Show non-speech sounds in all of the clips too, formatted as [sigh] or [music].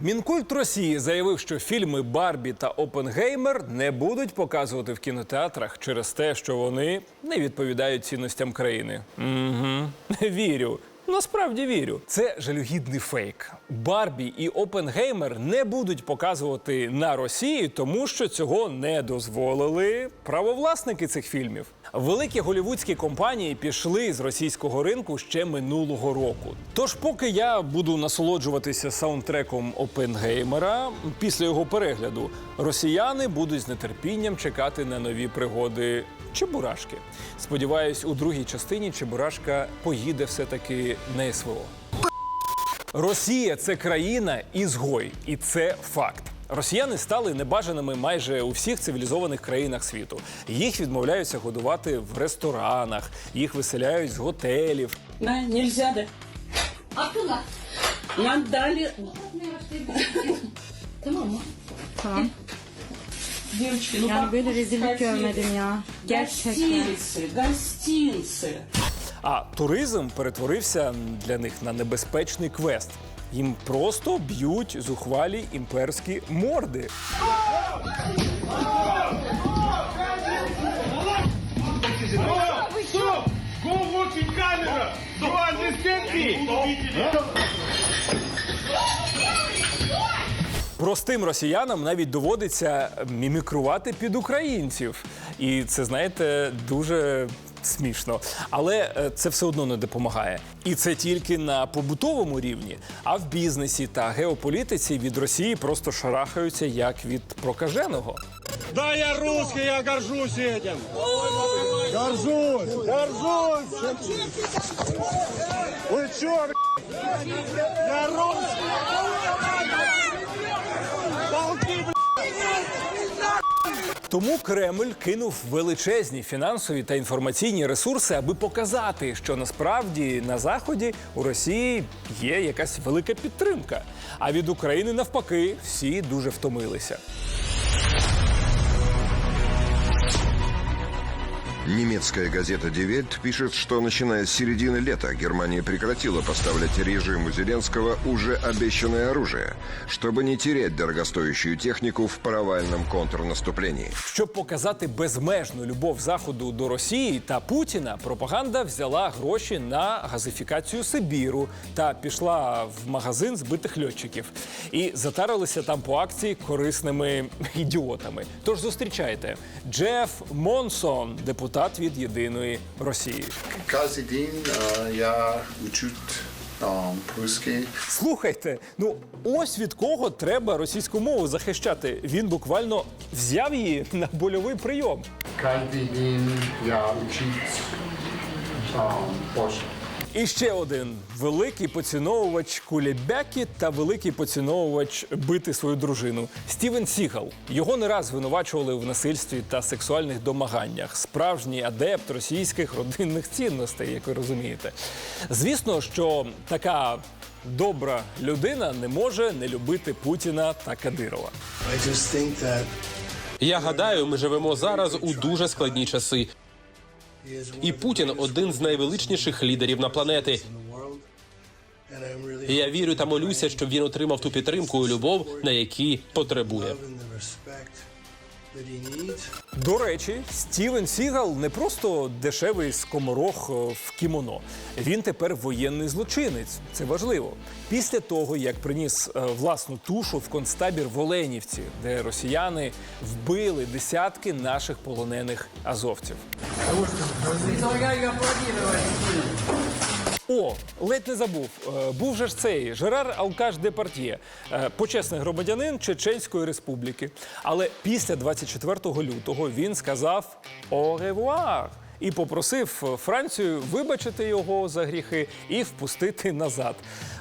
Мінкульт Росії заявив, що фільми Барбі та Опенгеймер не будуть показувати в кінотеатрах через те, що вони не відповідають цінностям країни. Угу. Вірю. Насправді вірю. Це жалюгідний фейк. Барбі і Опенгеймер не будуть показувати на Росії, тому що цього не дозволили правовласники цих фільмів. Великі голівудські компанії пішли з російського ринку ще минулого року. Тож, поки я буду насолоджуватися саундтреком Опенгеймера, після його перегляду росіяни будуть з нетерпінням чекати на нові пригоди Чебурашки. Сподіваюсь, у другій частині Чебурашка поїде все-таки на СВО. Росія це країна ізгой, і це факт. Росіяни стали небажаними майже у всіх цивілізованих країнах світу. Їх відмовляються годувати в ресторанах, їх виселяють з готелів. На, нельзя, да. Abdullah. Нам дали... Tamam mı? Tamam. Девочки, ну Yani как böyle вы rezillik хотели? görmedim ya. Gerçekten. Гостиницы, гостиницы. А туризм перетворився для них на небезпечний квест. Їм просто б'ють зухвалі імперські морди. Стоп! Go watching camera! Дуальный стенки! Простим росіянам навіть доводиться мімікрувати під українців. І це, знаєте, дуже смішно. Але е, це все одно не допомагає. І це тільки на побутовому рівні. А в бізнесі та геополітиці від Росії просто шарахаються як від прокаженого. Да, я русский, я горжусь этим! Горжусь! Горжусь! Вы чё, б***ь? Я русский! Тому Кремль кинув величезні фінансові та інформаційні ресурси, аби показати, що насправді на заході у Росії є якась велика підтримка. А від України навпаки всі дуже втомилися. Немецкая газета «Die Welt» пишет, что начиная с середины лета Германия прекратила поставлять режиму Зеленского уже обещанное оружие, чтобы не терять дорогостоящую технику в провальном контрнаступлении. Щоб показати безмежну любов Заходу до Росії та Путіна, пропаганда взяла гроші на газифікацію Сибіру та пішла в магазин збитих льотчиків. І затарилися там по акції корисними ідіотами. Тож зустрічайте Джеф Монсон, депутат від єдиної Росії. Кожен день я учу русський. Слухайте, ну ось від кого треба російську мову захищати. Він буквально взяв її на больовий прийом. Кожен день я учу там, Польщу. І ще один великий поціновувач кулебяки та великий поціновувач бити свою дружину Стівен Сігал. Його не раз звинувачували в насильстві та сексуальних домаганнях. Справжній адепт російських родинних цінностей, як ви розумієте. Звісно, що така добра людина не може не любити Путіна та Кадирова. Я гадаю, ми живемо зараз у дуже складні часи. І Путін один з найвеличніших лідерів на планети. in the world. And I'm really І я вірю та молюся, щоб він отримав ту підтримку і любов, на які потребує. До речі, Стівен Сігал не просто дешевий скоморох е, в кімоно. Він тепер воєнний злочинець. Це важливо. Після того, як приніс е, власну тушу в концтабір в Оленівці, де росіяни вбили десятки наших полонених азовців. О, ледь не забув. Е, Був же ж цей Жерар Алкаш Департьє, е, почесний громадянин Чеченської республіки. Але після 24 лютого він сказав «Au revoir» і попросив е, Францію вибачити його за гріхи і впустити назад.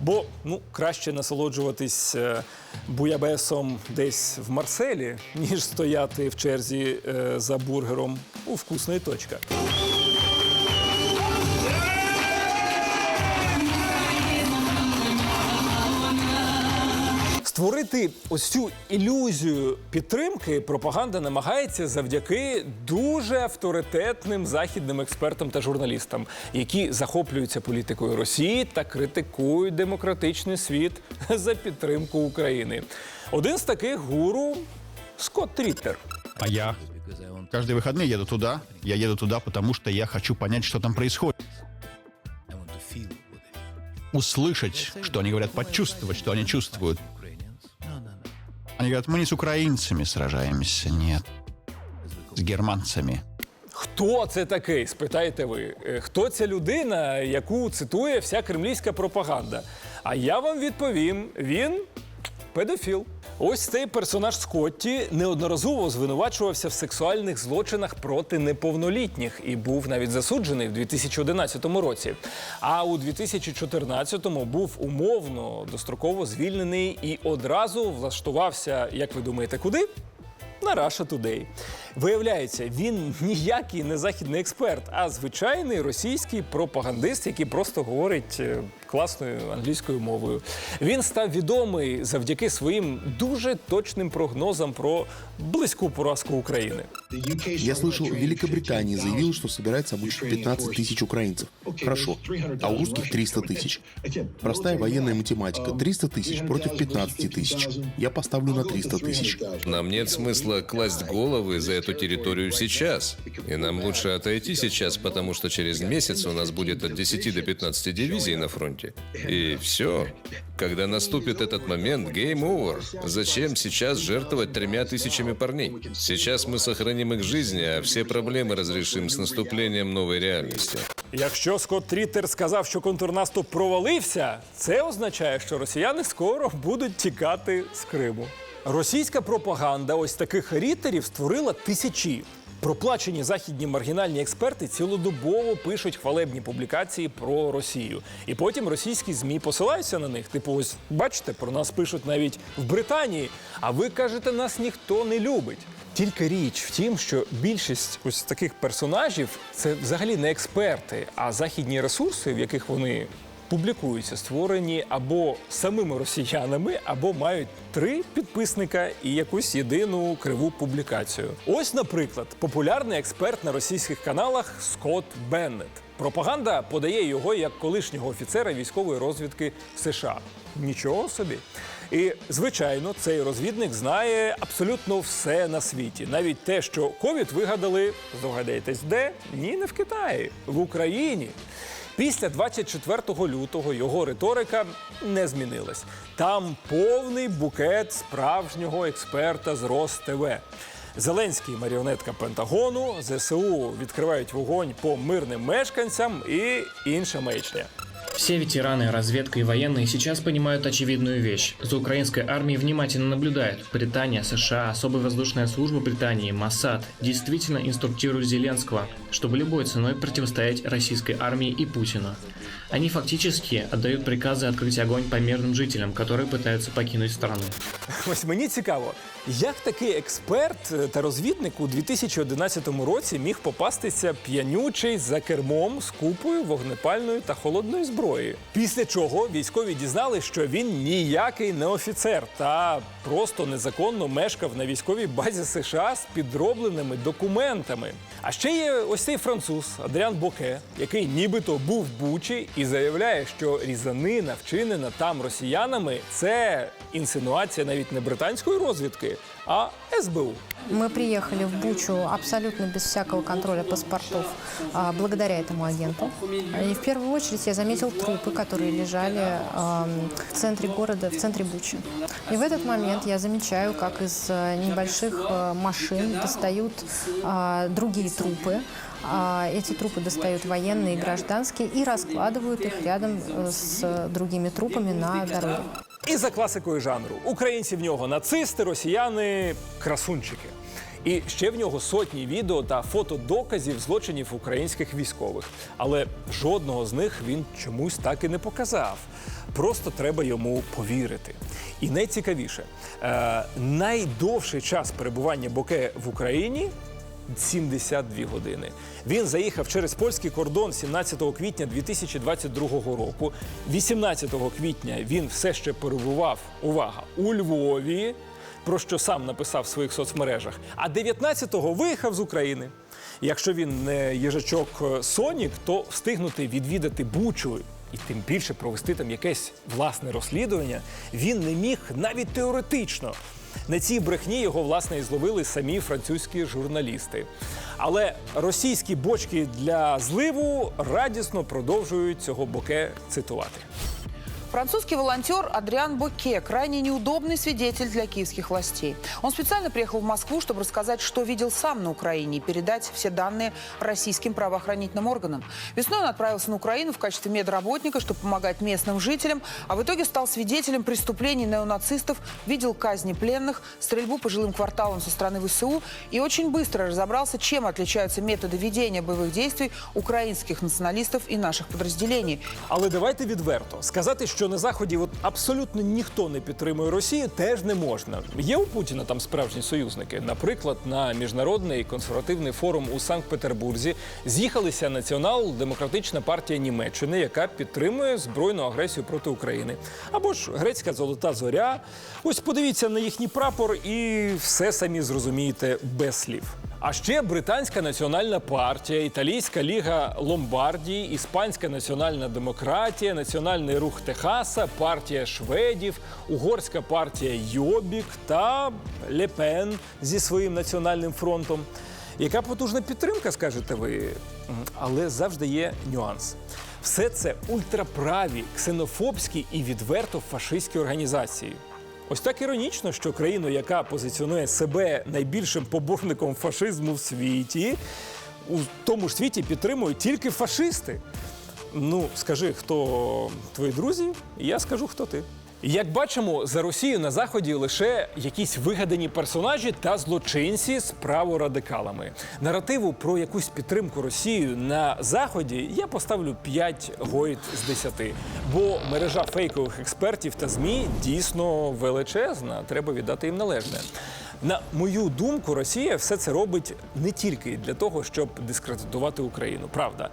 Бо ну краще насолоджуватись е, буябесом десь в Марселі, ніж стояти в черзі е, за бургером у вкусної точка. Створити ось цю ілюзію підтримки пропаганда намагається завдяки дуже авторитетним західним експертам та журналістам, які захоплюються політикою Росії та критикують демократичний світ [laughs] за підтримку України. Один з таких гуру Скотт Тріттер. А я? Каждые выходные еду туда. Я еду туда, потому что я хочу понять, что там происходит. Услышать, что они говорят, почувствовать, что они чувствуют. Они говорят, мы не с украинцами сражаемся, нет. С германцами. Хто це такий? Спитаєте ви. Е, Хто ця людина, яку цитує вся кремлівська пропаганда? А я вам відповім: він педофіл. Ось цей персонаж Скотті неодноразово звинувачувався в сексуальних злочинах проти неповнолітніх і був навіть засуджений в 2011 році. А у 2014-му був умовно достроково звільнений і одразу влаштувався, як ви думаєте, куди? на Russia Today. Виявляється, він ніякий не західний експерт, а звичайний російський пропагандист, який просто говорить е, класною англійською мовою. Він став відомий завдяки своїм дуже точним прогнозам про близьку поразку України. Я слышал, Великобритания заявила, что собирается обучить 15 тысяч украинцев. Хорошо. А у русских 300 тысяч. Простая военная математика. 300 тысяч против 15 тысяч. Я поставлю на 300 тысяч. Нам нет смысла класть головы за эту территорию сейчас. И нам лучше отойти сейчас, потому что через месяц у нас будет от 10 до 15 дивизий на фронте. И все. Когда наступит этот момент, game over. Зачем сейчас жертвовать тремя тысячами парней? Сейчас мы сохраним их жизни, а все проблемы разрешим с наступлением новой реальности. Якщо Скотт Тріттер сказав, що контрнаступ провалився, це означає, що росіяни скоро будуть тікати з Криму. Російська пропаганда ось таких рітерів створила тисячі. Проплачені західні маргінальні експерти цілодобово пишуть хвалебні публікації про Росію. І потім російські ЗМІ посилаються на них. Типу, ось бачите, про нас пишуть навіть в Британії. А ви кажете, нас ніхто не любить. Тільки річ в тім, що більшість ось таких персонажів це взагалі не експерти, а західні ресурси, в яких вони публікуються, створені або самими росіянами, або мають три підписника і якусь єдину криву публікацію. Ось, наприклад, популярний експерт на російських каналах Скотт Беннет. Пропаганда подає його як колишнього офіцера військової розвідки США. Нічого собі. І звичайно, цей розвідник знає абсолютно все на світі, навіть те, що ковід вигадали, здогадаєтесь, де? Ні, не в Китаї, в Україні. Після 24 лютого його риторика не змінилась. Там повний букет справжнього експерта з РосТВ. Зеленський маріонетка Пентагону, ЗСУ відкривають вогонь по мирним мешканцям і інша маячня. Все ветераны, разведка и военные сейчас понимают очевидную вещь. За украинской армией внимательно наблюдают. Британия, США, особая воздушная служба Британии, Моссад действительно инструктируют Зеленского, чтобы любой ценой противостоять российской армии и Путину. Они фактически отдают приказы открыть огонь по мирным жителям, которые пытаются покинуть страну. Ось мені цікаво, як такий експерт е, та розвідник у 2011 році міг попастися п'янючий за кермом з купою вогнепальної та холодної зброї. Після чого військові дізнали, що він ніякий не офіцер та просто незаконно мешкав на військовій базі США з підробленими документами. А ще є ось цей француз Адріан Боке, який нібито був в Бучі і заявляє, що різанина, вчинена там росіянами, це інсинуація навіть не британської розвідки, а СБУ. Мы приехали в Бучу абсолютно без всякого контроля паспортов а, благодаря этому агенту. И в первую очередь я заметил трупы, которые лежали ам, в центре города, в центре Бучи. И в этот момент я замечаю, как из э, небольших э, машин достают а, другие трупы. А, Эти трупы достают военные и гражданские и раскладывают их рядом э, с другими трупами на дороге. І за класикою жанру українці в нього нацисти, росіяни красунчики. І ще в нього сотні відео та фотодоказів злочинів українських військових. Але жодного з них він чомусь так і не показав. Просто треба йому повірити. І найцікавіше, е, найдовший час перебування Боке в Україні 72 години. Він заїхав через польський кордон 17 квітня 2022 року. 18 квітня він все ще перебував. Увага у Львові. Про що сам написав в своїх соцмережах, а 19-го виїхав з України. Якщо він не їжачок е, Сонік, то встигнути відвідати Бучу і тим більше провести там якесь власне розслідування він не міг навіть теоретично. На цій брехні його власне і зловили самі французькі журналісти. Але російські бочки для зливу радісно продовжують цього боке цитувати. Французский волонтер Адриан Боке – крайне неудобный свидетель для киевских властей. Он специально приехал в Москву, чтобы рассказать, что видел сам на Украине и передать все данные российским правоохранительным органам. Весной он отправился на Украину в качестве медработника, чтобы помогать местным жителям, а в итоге стал свидетелем преступлений неонацистов, видел казни пленных, стрельбу по жилым кварталам со стороны ВСУ и очень быстро разобрался, чем отличаются методы ведения боевых действий украинских националистов и наших подразделений. Але давайте відверто сказати, що на заході от абсолютно ніхто не підтримує Росію, теж не можна. Є у Путіна там справжні союзники. Наприклад, на міжнародний консервативний форум у Санкт-Петербурзі з'їхалися Націонал-демократична партія Німеччини, яка підтримує збройну агресію проти України, або ж грецька золота зоря. Ось подивіться на їхній прапор, і все самі зрозумієте без слів. А ще британська національна партія, італійська ліга Ломбардії, іспанська національна демократія, національний рух Техаса, партія шведів, угорська партія Йобік та Лепен зі своїм національним фронтом. Яка потужна підтримка, скажете ви? Але завжди є нюанс. Все це ультраправі, ксенофобські і відверто фашистські організації. Ось так іронічно, що країну, яка позиціонує себе найбільшим поборником фашизму в світі, у тому ж світі підтримують тільки фашисти. Ну, скажи, хто твої друзі, і я скажу, хто ти. Як бачимо, за Росію на заході лише якісь вигадані персонажі та злочинці з праворадикалами. Наративу про якусь підтримку Росію на заході я поставлю 5 гойд з 10. Бо мережа фейкових експертів та змі дійсно величезна. Треба віддати їм належне. На мою думку, Росія все це робить не тільки для того, щоб дискредитувати Україну. Правда,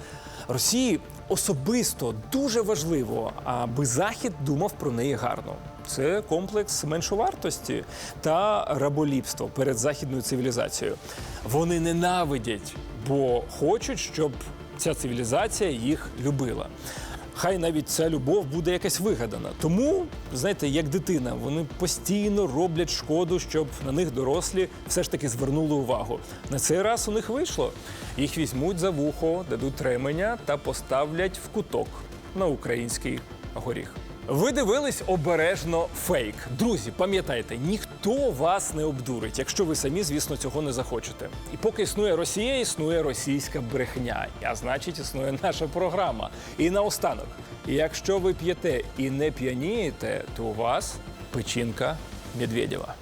Росії особисто дуже важливо, аби Захід думав про неї гарно. Це комплекс меншовартості та раболіпства перед західною цивілізацією. Вони ненавидять, бо хочуть, щоб ця цивілізація їх любила. Хай навіть ця любов буде якась вигадана. Тому, знаєте, як дитина, вони постійно роблять шкоду, щоб на них дорослі все ж таки звернули увагу. На цей раз у них вийшло. Їх візьмуть за вухо, дадуть ременя та поставлять в куток на український горіх. Ви дивились обережно фейк. Друзі, пам'ятайте, ніхто вас не обдурить, якщо ви самі, звісно, цього не захочете. І поки існує Росія, існує російська брехня. А значить, існує наша програма. І наостанок, якщо ви п'єте і не п'янієте, то у вас печінка Медведєва.